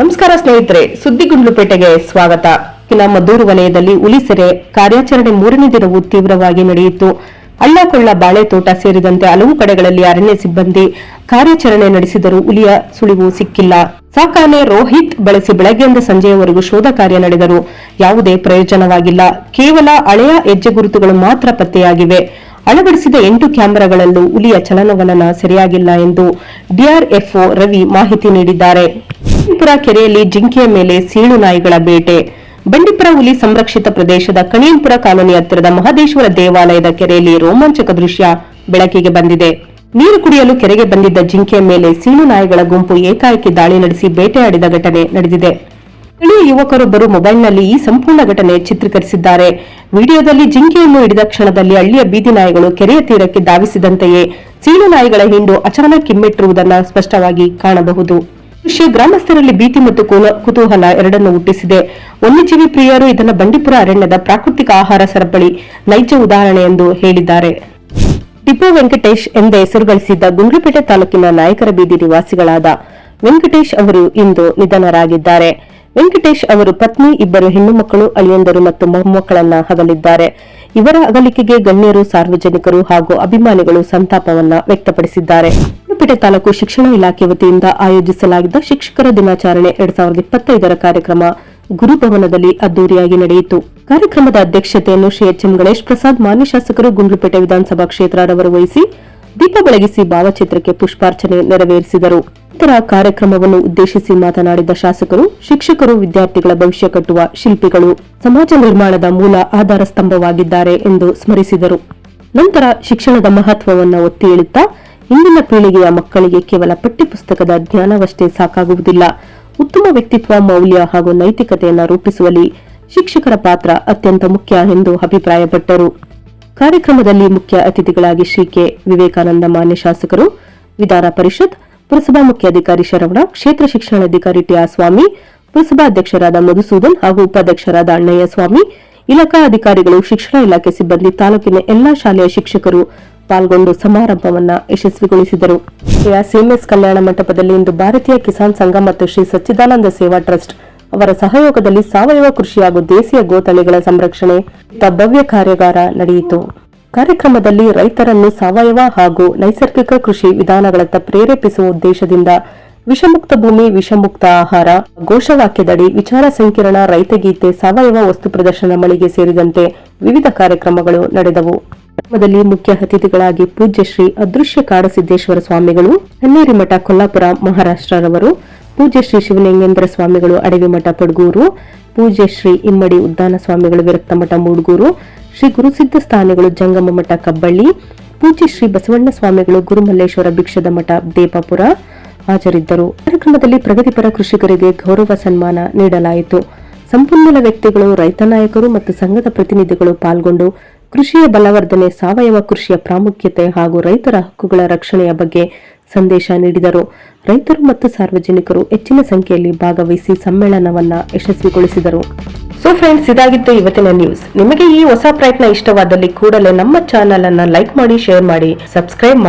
ನಮಸ್ಕಾರ ಸ್ನೇಹಿತರೆ, ಸುದ್ದಿಗುಂಡ್ಲುಪೇಟೆಗೆ ಸ್ವಾಗತ. ಇನ್ನ ಮದ್ದೂರು ವಲಯದಲ್ಲಿ ಹುಲಿ ಸೆರೆ ಕಾರ್ಯಾಚರಣೆ ಮೂರನೇ ದಿನವೂ ತೀವ್ರವಾಗಿ ನಡೆಯಿತು. ಅಳ್ಳಕೊಳ್ಳ ಬಾಳೆ ತೋಟ ಸೇರಿದಂತೆ ಹಲವು ಕಡೆಗಳಲ್ಲಿ ಅರಣ್ಯ ಸಿಬ್ಬಂದಿ ಕಾರ್ಯಾಚರಣೆ ನಡೆಸಿದರೂ ಹುಲಿಯ ಸುಳಿವು ಸಿಕ್ಕಿಲ್ಲ. ಸಾಕಾನೆ ರೋಹಿತ್ ಬಳಸಿ ಬೆಳಗ್ಗೆಯಿಂದ ಸಂಜೆಯವರೆಗೂ ಶೋಧ ಕಾರ್ಯ ನಡೆದರೂ ಯಾವುದೇ ಪ್ರಯೋಜನವಾಗಿಲ್ಲ. ಕೇವಲ ಹಳೆಯ ಹೆಜ್ಜೆ ಗುರುತುಗಳು ಮಾತ್ರ ಪತ್ತೆಯಾಗಿವೆ. ಅಳವಡಿಸಿದ ಎಂಟು ಕ್ಯಾಮೆರಾಗಳಲ್ಲೂ ಹುಲಿಯ ಚಲನವಲನ ಸರಿಯಾಗಿಲ್ಲ ಎಂದು ಡಿಆರ್ಎಫ್ಒ ರವಿ ಮಾಹಿತಿ ನೀಡಿದ್ದಾರೆ. ಬಂಡೀಪುರ ಕೆರೆಯಲ್ಲಿ ಜಿಂಕೆಯ ಮೇಲೆ ಸೀಳು ನಾಯಿಗಳ ಬೇಟೆ. ಬಂಡೀಪುರ ಹುಲಿ ಸಂರಕ್ಷಿತ ಪ್ರದೇಶದ ಕಣಿಯಂಪುರ ಕಾಲೋನಿ ಹತ್ತಿರದ ಮಹದೇಶ್ವರ ದೇವಾಲಯದ ಕೆರೆಯಲ್ಲಿ ರೋಮಾಂಚಕ ದೃಶ್ಯ ಬೆಳಕಿಗೆ ಬಂದಿದೆ. ನೀರು ಕುಡಿಯಲು ಕೆರೆಗೆ ಬಂದಿದ್ದ ಜಿಂಕೆಯ ಮೇಲೆ ಸೀಳು ನಾಯಿಗಳ ಗುಂಪು ಏಕಾಏಕಿ ದಾಳಿ ನಡೆಸಿ ಬೇಟೆಯಾಡಿದ ಘಟನೆ ನಡೆದಿದೆ. ಸ್ಥಳೀಯ ಯುವಕರೊಬ್ಬರು ಮೊಬೈಲ್ನಲ್ಲಿ ಈ ಸಂಪೂರ್ಣ ಘಟನೆ ಚಿತ್ರೀಕರಿಸಿದ್ದಾರೆ. ವಿಡಿಯೋದಲ್ಲಿ ಜಿಂಕೆಯನ್ನು ಹಿಡಿದ ಕ್ಷಣದಲ್ಲಿ ಹಳ್ಳಿಯ ಬೀದಿ ನಾಯಿಗಳು ಕೆರೆಯ ತೀರಕ್ಕೆ ಧಾವಿಸಿದಂತೆಯೇ ಸೀಳು ನಾಯಿಗಳ ಹಿಂಡು ಅಚಾನಕ್ ಕಿಮ್ಮೆಟ್ಟಿರುವುದನ್ನು ಸ್ಪಷ್ಟವಾಗಿ ಕಾಣಬಹುದು. ದೃಶ್ಯ ಗ್ರಾಮಸ್ಥರಲ್ಲಿ ಭೀತಿ ಮತ್ತು ಕುತೂಹಲ ಎರಡನ್ನು ಹುಟ್ಟಿಸಿದೆ. ವನ್ಯಜೀವಿ ಪ್ರಿಯರು ಇದನ್ನು ಬಂಡೀಪುರ ಅರಣ್ಯದ ಪ್ರಾಕೃತಿಕ ಆಹಾರ ಸರಪಳಿ ನೈಜ ಉದಾಹರಣೆ ಎಂದು ಹೇಳಿದ್ದಾರೆ. ಟಿಪ್ಪು ವೆಂಕಟೇಶ್ ಎಂದೇ ಹೆಸರು ಗಳಿಸಿದ್ದ ಗುಂಡ್ಲುಪೇಟೆ ತಾಲೂಕಿನ ನಾಯಕರ ಬೀದಿ ನಿವಾಸಿಗಳಾದ ವೆಂಕಟೇಶ್ ಅವರು ಇಂದು ನಿಧನರಾಗಿದ್ದಾರೆ. ವೆಂಕಟೇಶ್ ಅವರು ಪತ್ನಿ, ಇಬ್ಬರು ಹೆಣ್ಣು ಮಕ್ಕಳು, ಅಳಿಯಂದರು ಮತ್ತು ಮೊಮ್ಮಕ್ಕಳನ್ನು ಹಗಲಿದ್ದಾರೆ. ಇವರ ಅಗಲಿಕೆಗೆ ಗಣ್ಯರು, ಸಾರ್ವಜನಿಕರು ಹಾಗೂ ಅಭಿಮಾನಿಗಳು ಸಂತಾಪವನ್ನು ವ್ಯಕ್ತಪಡಿಸಿದ್ದಾರೆ. ಗುಂಡ್ಲುಪೇಟೆ ತಾಲೂಕು ಶಿಕ್ಷಣ ಇಲಾಖೆ ವತಿಯಿಂದ ಆಯೋಜಿಸಲಾಗಿದ್ದ ಶಿಕ್ಷಕರ ದಿನಾಚರಣೆ ಎರಡ್ ಸಾವಿರದ ಇಪ್ಪತ್ತೈದರ ಕಾರ್ಯಕ್ರಮ ಗುರುಭವನದಲ್ಲಿ ಅದ್ದೂರಿಯಾಗಿ ನಡೆಯಿತು. ಕಾರ್ಯಕ್ರಮದ ಅಧ್ಯಕ್ಷತೆಯನ್ನು ಶ್ರೀ ಎಚ್ ಎಂ ಗಣೇಶ್ ಪ್ರಸಾದ್, ಮಾನ್ಯ ಶಾಸಕರು ಗುಂಡ್ಲುಪೇಟೆ ವಿಧಾನಸಭಾ ಕ್ಷೇತ್ರದವರು ವಹಿಸಿ ದೀಪ ಬೆಳಗಿಸಿ ಭಾವಚಿತ್ರಕ್ಕೆ ಪುಷ್ಪಾರ್ಚನೆ ನೆರವೇರಿಸಿದರು. ನಂತರ ಕಾರ್ಯಕ್ರಮವನ್ನು ಉದ್ದೇಶಿಸಿ ಮಾತನಾಡಿದ ಶಾಸಕರು, ಶಿಕ್ಷಕರು ವಿದ್ಯಾರ್ಥಿಗಳ ಭವಿಷ್ಯ ಕಟ್ಟುವ ಶಿಲ್ಪಿಗಳು ಸಮಾಜ ನಿರ್ಮಾಣದ ಮೂಲ ಆಧಾರ ಸ್ತಂಭವಾಗಿದ್ದಾರೆ ಎಂದು ಸ್ಮರಿಸಿದರು. ನಂತರ ಶಿಕ್ಷಣದ ಮಹತ್ವವನ್ನು ಒತ್ತಿ ಹೇಳುತ್ತಾ ಇಂದಿನ ಪೀಳಿಗೆಯ ಮಕ್ಕಳಿಗೆ ಕೇವಲ ಪಠ್ಯಪುಸ್ತಕದ ಜ್ಞಾನವಷ್ಟೇ ಸಾಕಾಗುವುದಿಲ್ಲ. ಉತ್ತಮ ವ್ಯಕ್ತಿತ್ವ, ಮೌಲ್ಯ ಹಾಗೂ ನೈತಿಕತೆಯನ್ನು ರೂಪಿಸುವಲ್ಲಿ ಶಿಕ್ಷಕರ ಪಾತ್ರ ಅತ್ಯಂತ ಮುಖ್ಯ ಎಂದು ಅಭಿಪ್ರಾಯಪಟ್ಟರು. ಕಾರ್ಯಕ್ರಮದಲ್ಲಿ ಮುಖ್ಯ ಅತಿಥಿಗಳಾಗಿ ಶ್ರೀ ಕೆ. ವಿವೇಕಾನಂದ ಮಾನ್ಯ ಶಾಸಕರು, ವಿಧಾನ ಪರಿಷತ್, ಪುರಸಭಾ ಮುಖ್ಯಾಧಿಕಾರಿ ಶರವಣ, ಕ್ಷೇತ್ರ ಶಿಕ್ಷಣಾಧಿಕಾರಿ ಟಿಆರ್ ಸ್ವಾಮಿ, ಪುರಸಭಾ ಅಧ್ಯಕ್ಷರಾದ ಮಧುಸೂದನ್ ಹಾಗೂ ಉಪಾಧ್ಯಕ್ಷರಾದ ಅಣ್ಣಯ್ಯ ಸ್ವಾಮಿ, ಇಲಾಖಾ ಅಧಿಕಾರಿಗಳು, ಶಿಕ್ಷಣ ಇಲಾಖೆ ಸಿಬ್ಬಂದಿ, ತಾಲೂಕಿನ ಎಲ್ಲಾ ಶಾಲೆಯ ಶಿಕ್ಷಕರು ಪಾಲ್ಗೊಂಡು ಸಮಾರಂಭವನ್ನ ಯಶಸ್ವಿಗೊಳಿಸಿದರು. ಸಿಎಂಎಸ್ ಕಲ್ಯಾಣ ಮಂಟಪದಲ್ಲಿ ಇಂದು ಭಾರತೀಯ ಕಿಸಾನ್ ಸಂಘ ಮತ್ತು ಶ್ರೀ ಸಚ್ಚಿದಾನಂದ ಸೇವಾ ಟ್ರಸ್ಟ್ ಅವರ ಸಹಯೋಗದಲ್ಲಿ ಸಾವಯವ ಕೃಷಿ ಹಾಗೂ ದೇಶೀಯ ಗೋತಳಿಗಳ ಸಂರಕ್ಷಣೆ ಭವ್ಯ ಕಾರ್ಯಾಗಾರ ನಡೆಯಿತು. ಕಾರ್ಯಕ್ರಮದಲ್ಲಿ ರೈತರನ್ನು ಸಾವಯವ ಹಾಗೂ ನೈಸರ್ಗಿಕ ಕೃಷಿ ವಿಧಾನಗಳತ್ತ ಪ್ರೇರೇಪಿಸುವ ಉದ್ದೇಶದಿಂದ ವಿಷಮುಕ್ತ ಭೂಮಿ, ವಿಷಮುಕ್ತ ಆಹಾರ, ಘೋಷವಾಕ್ಯದಡಿ ವಿಚಾರ ಸಂಕಿರಣ, ರೈತಗೀತೆ, ಸಾವಯವ ವಸ್ತು ಪ್ರದರ್ಶನ ಮಳಿಗೆ ಸೇರಿದಂತೆ ವಿವಿಧ ಕಾರ್ಯಕ್ರಮಗಳು ನಡೆದವು. ಕಾರ್ಯಕ್ರಮದಲ್ಲಿ ಮುಖ್ಯ ಅತಿಥಿಗಳಾಗಿ ಪೂಜ್ಯ ಶ್ರೀ ಅದೃಶ್ಯ ಕಾಡಸಿದ್ದೇಶ್ವರ ಸ್ವಾಮಿಗಳು ಹನ್ನೇರಿಮಠ ಕೊಲ್ಲಾಪುರ ಮಹಾರಾಷ್ಟ್ರರವರು, ಪೂಜ್ಯ ಶ್ರೀ ಶಿವಲಿಂಗೇಂದ್ರ ಸ್ವಾಮಿಗಳು ಅಡವಿಮಠ ಪಡ್ಗೂರು, ಪೂಜ್ಯ ಶ್ರೀ ಇಮ್ಮಡಿ ಉದ್ದಾನ ಸ್ವಾಮಿಗಳು ವಿರಕ್ತಮಠ ಮೂಡ್ಗೂರು, ಶ್ರೀ ಗುರುಸಿದ್ಧ ಸ್ಥಾನಿಗಳು ಜಂಗಮ ಮಠ ಕಬ್ಬಳ್ಳಿ, ಪೂಜ್ಯ ಶ್ರೀ ಬಸವಣ್ಣ ಸ್ವಾಮಿಗಳು ಗುರುಮಲ್ಲೇಶ್ವರ ಭಿಕ್ಷದ ಮಠ ದೇಪಾಪುರ ಹಾಜರಿದ್ದರು. ಕಾರ್ಯಕ್ರಮದಲ್ಲಿ ಪ್ರಗತಿಪರ ಕೃಷಿಕರಿಗೆ ಗೌರವ ಸನ್ಮಾನ ನೀಡಲಾಯಿತು. ಸಂಪನ್ಮೂಲ ವ್ಯಕ್ತಿಗಳು, ರೈತ ನಾಯಕರು ಮತ್ತು ಸಂಘದ ಪ್ರತಿನಿಧಿಗಳು ಪಾಲ್ಗೊಂಡು ಕೃಷಿಯ ಬಲವರ್ಧನೆ, ಸಾವಯವ ಕೃಷಿಯ ಪ್ರಾಮುಖ್ಯತೆ ಹಾಗೂ ರೈತರ ಹಕ್ಕುಗಳ ರಕ್ಷಣೆಯ ಬಗ್ಗೆ ಸಂದೇಶ ನೀಡಿದರು. ರೈತರು ಮತ್ತು ಸಾರ್ವಜನಿಕರು ಹೆಚ್ಚಿನ ಸಂಖ್ಯೆಯಲ್ಲಿ ಭಾಗವಹಿಸಿ ಸಮ್ಮೇಳನವನ್ನ ಯಶಸ್ವಿಗೊಳಿಸಿದರು. ಸೊ ಫ್ರೆಂಡ್ಸ್ ಇದಾಗಿತ್ತು ಇವತ್ತಿನ ನ್ಯೂಸ್ ನಿಮಗೆ ಈ ಹೊಸ ಪ್ರಯತ್ನ ಇಷ್ಟವಾದಲ್ಲಿ ಕೂಡಲೇ ನಮ್ಮ ಚಾನೆಲ್ ಅನ್ನ ಲೈಕ್ ಮಾಡಿ ಶೇರ್ ಮಾಡಿ ಸಬ್ಸ್ಕ್ರೈಬ್ ಮಾಡಿ.